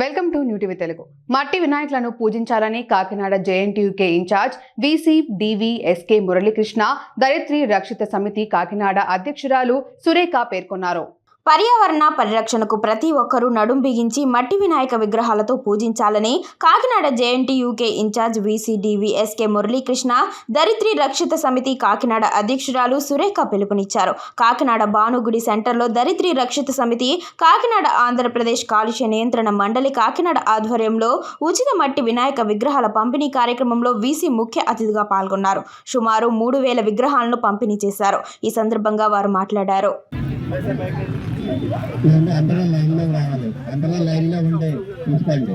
Welcome to new TV Telugu మట్టి వినాయకులను పూజించాలని Kakinada JNTUK in charge VC D V S K Muralikrishna Dharitri Rakshita Samiti Kakinada అధ్యక్షురాలు సురేఖ పేర్కొన్నారు. పర్యావరణ పరిరక్షణకు ప్రతి ఒక్కరూ నడుం బిగించి మట్టి వినాయక విగ్రహాలతో పూజించాలని Kakinada JNTUK in charge VC D V S K Muralikrishna Dharitri Rakshita Samiti Kakinada అధ్యక్షురాలు సురేఖ పిలుపునిచ్చారు. కాకినాడ భానుగుడి సెంటర్లో దరిత్రి రక్షిత సమితి కాకినాడ ఆంధ్రప్రదేశ్ కాలుష్య నియంత్రణ మండలి కాకినాడ ఆధ్వర్యంలో ఉచిత మట్టి వినాయక విగ్రహాల పంపిణీ కార్యక్రమంలో వీసీ ముఖ్య అతిథిగా పాల్గొన్నారు. సుమారు మూడు వేల విగ్రహాలను పంపిణీ చేశారు. ఈ సందర్భంగా వారు మాట్లాడారు. ఇవన్నీ అందరూ లైన్లో రావాలి. అందరూ లైన్లో ఉండే ఉంచుకోండి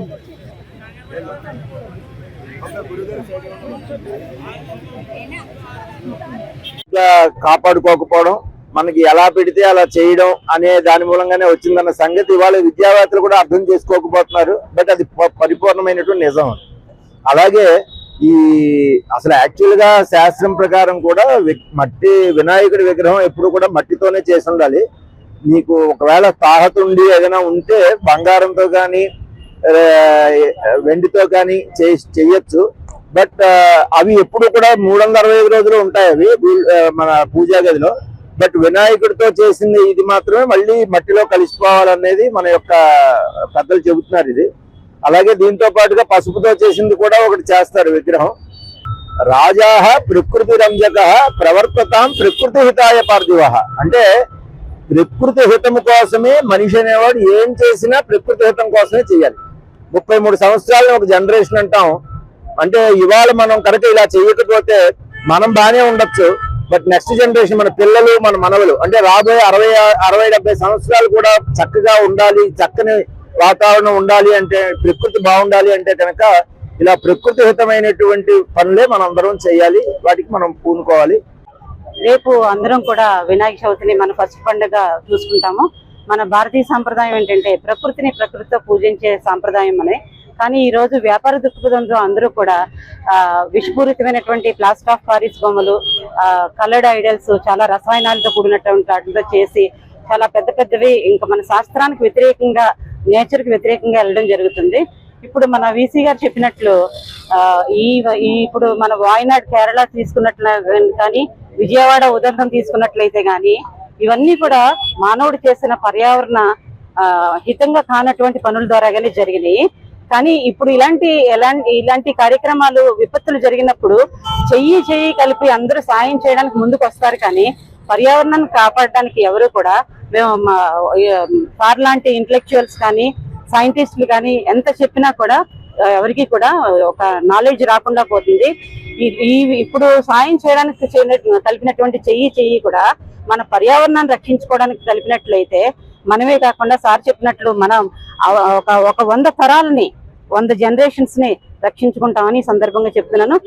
కాపాడుకోకపోవడం మనకి ఎలా పెడితే అలా చేయడం అనే దాని మూలంగానే వచ్చిందన్న సంగతి ఇవాళ విద్యావేత్తలు కూడా అర్థం చేసుకోకపోతున్నారు. బట్ అది ప- పరిపూర్ణమైనటువంటి నిజం. అలాగే ఈ అసలు యాక్చువల్గా శాస్త్రం ప్రకారం కూడా వి- మట్టి వినాయకుడి విగ్రహం ఎప్పుడు కూడా మట్టితోనే చేసి ఉండాలి. నీకు ఒకవేళ తాహత ఉండి ఏదైనా ఉంటే బంగారంతో కానీ వెండితో కానీ చేయొచ్చు. బట్ అవి ఎప్పుడు కూడా మూడు వందల అరవై ఐదు రోజులు ఉంటాయి అవి మన పూజా గదిలో. బట్ వినాయకుడితో చేసింది ఇది మాత్రమే మళ్ళీ మట్టిలో కలిసిపోవాలనేది మన యొక్క పెద్దలు చెబుతున్నారు ఇది. అలాగే దీంతో పాటుగా పసుపుతో చేసింది కూడా ఒకటి చేస్తారు విగ్రహం. రాజా ప్రకృతి రంజక ప్రవర్తతాం ప్రకృతి హితాయ పార్థివ. అంటే ప్రకృతి హితం కోసమే మనిషి అనేవాడు ఏం చేసినా ప్రకృతి హితం కోసమే చేయాలి. ముప్పై మూడు సంవత్సరాలను ఒక జనరేషన్ అంటాం. అంటే ఇవాళ మనం కనుక ఇలా చేయకపోతే మనం బాగానే ఉండొచ్చు. బట్ నెక్స్ట్ జనరేషన్ మన పిల్లలు మన మనవలు అంటే రాబోయే అరవై అరవై డెబ్బై సంవత్సరాలు కూడా చక్కగా ఉండాలి చక్కని వాతావరణం ఉండాలి అంటే ప్రకృతి బాగుండాలి అంటే కనుక ఇలా ప్రకృతి హితమైనటువంటి పనులే మనం అందరం చేయాలి. వాటికి మనం పూనుకోవాలి. రేపు అందరం కూడా వినాయక చవితిని మన ఫస్ట్ పండుగ చూసుకుంటాము. మన భారతీయ సాంప్రదాయం ఏంటంటే ప్రకృతిని ప్రకృతితో పూజించే సాంప్రదాయం అనే. కానీ ఈ రోజు వ్యాపార దృక్పథంతో అందరూ కూడా విషపూరితమైనటువంటి ప్లాస్టర్ ఆఫ్ పారిస్ బొమ్మలు కలర్డ్ ఐడల్స్ చాలా రసాయనాలతో కూడినటువంటి వాటితో చేసి చాలా పెద్ద పెద్దవి ఇంకా మన శాస్త్రానికి వ్యతిరేకంగా నేచర్కి వ్యతిరేకంగా వెళ్ళడం జరుగుతుంది. ఇప్పుడు మన వీసీ గారు చెప్పినట్లు ఈ ఇప్పుడు మన వాయినాడు కేరళ తీసుకున్నట్లు కానీ విజయవాడ ఉదంతం తీసుకున్నట్లయితే గాని ఇవన్నీ కూడా మానవుడు చేసిన పర్యావరణ హితంగా కానటువంటి పనుల ద్వారాగానే జరిగినాయి. కానీ ఇప్పుడు ఇలాంటి ఎలాంటి ఇలాంటి కార్యక్రమాలు విపత్తులు జరిగినప్పుడు చెయ్యి చెయ్యి కలిపి అందరూ సాయం చేయడానికి ముందుకు వస్తారు కానీ పర్యావరణాన్ని కాపాడడానికి ఎవరు కూడా మేము మా- సార్ లాంటి ఇంటలెక్చువల్స్ కానీ సైంటిస్టులు కానీ ఎంత చెప్పినా కూడా ఎవరికి కూడా ఒక నాలెడ్జ్ రాకుండా పోతుంది. ఈ- ఇప్పుడు సాయం చేయడానికి కలిపినటువంటి చెయ్యి చెయ్యి కూడా మన పర్యావరణాన్ని రక్షించుకోవడానికి కలిపినట్లయితే మనమే కాకుండా సార్ చెప్పినట్లు మనం ఒక ఒక వంద తరాలని వంద జనరేషన్స్ని రక్షించుకుంటామని సందర్భంగా చెప్తున్నాను.